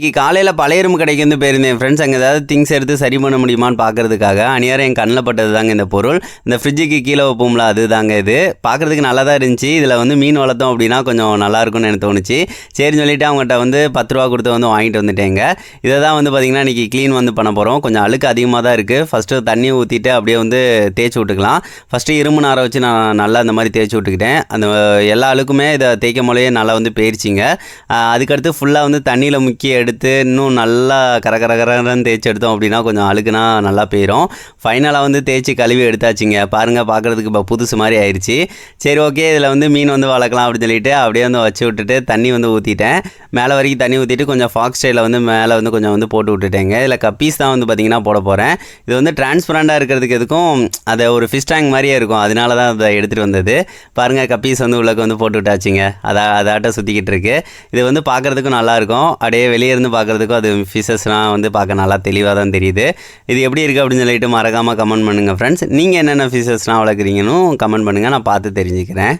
இன்னைக்கு காலையில் பழைய இரும்பு கடைக்கு வந்து போயிருந்தேன். ஃப்ரெண்ட்ஸ் அங்கே ஏதாவது திங்ஸ் எடுத்து சரி பண்ண முடியுமான்னு பார்க்கறதுக்காக அணியாரம் என் கண்ணில் பட்டது தாங்க இந்த பொருள். இந்த ஃப்ரிட்ஜுக்கு கீழே வைப்போம்ல அது தாங்க இது. பார்க்குறதுக்கு நல்லா தான் இருந்துச்சு. இதில் வந்து மீன் வளர்த்தோம் அப்படின்னா கொஞ்சம் நல்லாயிருக்கும்னு எனக்கு தோணுச்சு. சரின்னு சொல்லிவிட்டு அவங்ககிட்ட வந்து பத்து ரூபா கொடுத்து வந்து வாங்கிட்டு வந்துட்டேங்க. இதை தான் வந்து பார்த்திங்கன்னா இன்றைக்கி க்ளீன் வந்து பண்ண போகிறோம் கொஞ்சம் அழுக்கு அதிகமாக தான் இருக்குது ஃபஸ்ட்டு தண்ணி ஊற்றிட்டு அப்படியே வந்து தேய்ச்சி விட்டுக்கலாம். ஃபஸ்ட்டு இரும்பு நாரை வச்சு நான் நல்லா அந்த மாதிரி தேய்ச்சி விட்டுக்கிட்டேன். அந்த எல்லா அழுக்குமே இதை தேய்க்கும் போலயே நல்லா வந்து போயிடுச்சிங்க அதுக்கடுத்து ஃபுல்லாக வந்து தண்ணியில் முக்கிய எடுத்து இன்னும் நல்லா கர தேய்ச்சி எடுத்தோம் அப்படின்னா கொஞ்சம் அழுக்குனா நல்லா போயிடும் ஃபைனலாக வந்து தேய்ச்சி கழுவி எடுத்தாச்சுங்க. பாருங்கள் பார்க்குறதுக்கு இப்போ புதுசு மாதிரி ஆயிடுச்சு சரி ஓகே இதில் வந்து மீன் வந்து வளர்க்கலாம் அப்படின்னு சொல்லிட்டு அப்படியே வந்து வச்சு விட்டுட்டு தண்ணி வந்து ஊற்றிட்டேன் மேலே வரைக்கும் தண்ணி ஊற்றிட்டு கொஞ்சம் ஃபாக்ஸ் ஸ்டைலில் வந்து மேலே வந்து கொஞ்சம் வந்து போட்டு விட்டுட்டேங்க. இதில் கப்பீஸ் தான் வந்து பார்த்திங்கன்னா போட போகிறேன் இது வந்து டிரான்ஸ்பரண்டாக இருக்கிறதுக்கு எதுக்கும் அதை ஒரு ஃபிஷ் டேங்க் மாதிரியே இருக்கும். அதனால தான் அதை எடுத்துகிட்டு வந்தது. பாருங்கள் கப்பீஸ் வந்து உள்ளக்கு வந்து போட்டு விட்டாச்சுங்க. அதை அதாட்ட சுற்றிக்கிட்டு இருக்கு. இது வந்து பார்க்குறதுக்கும் நல்லாயிருக்கும் அப்படியே வெளியே இருந்து பார்க்குறதுக்கும் அது ஃபிஷஸ்லாம் வந்து பார்க்க நல்லா தெளிவாக தான் தெரியுது. இது எப்படி இருக்குது அப்படின்னு சொல்லிட்டு மறக்காமல் கமெண்ட் பண்ணுங்கள் ஃப்ரெண்ட்ஸ் நீங்கள் என்னென்ன ஃபிஷஸ்லாம் வளர்க்குறீங்கன்னு கமெண்ட் பண்ணுங்கள் நான் பார்த்து தெரிஞ்சுக்கிறேன்.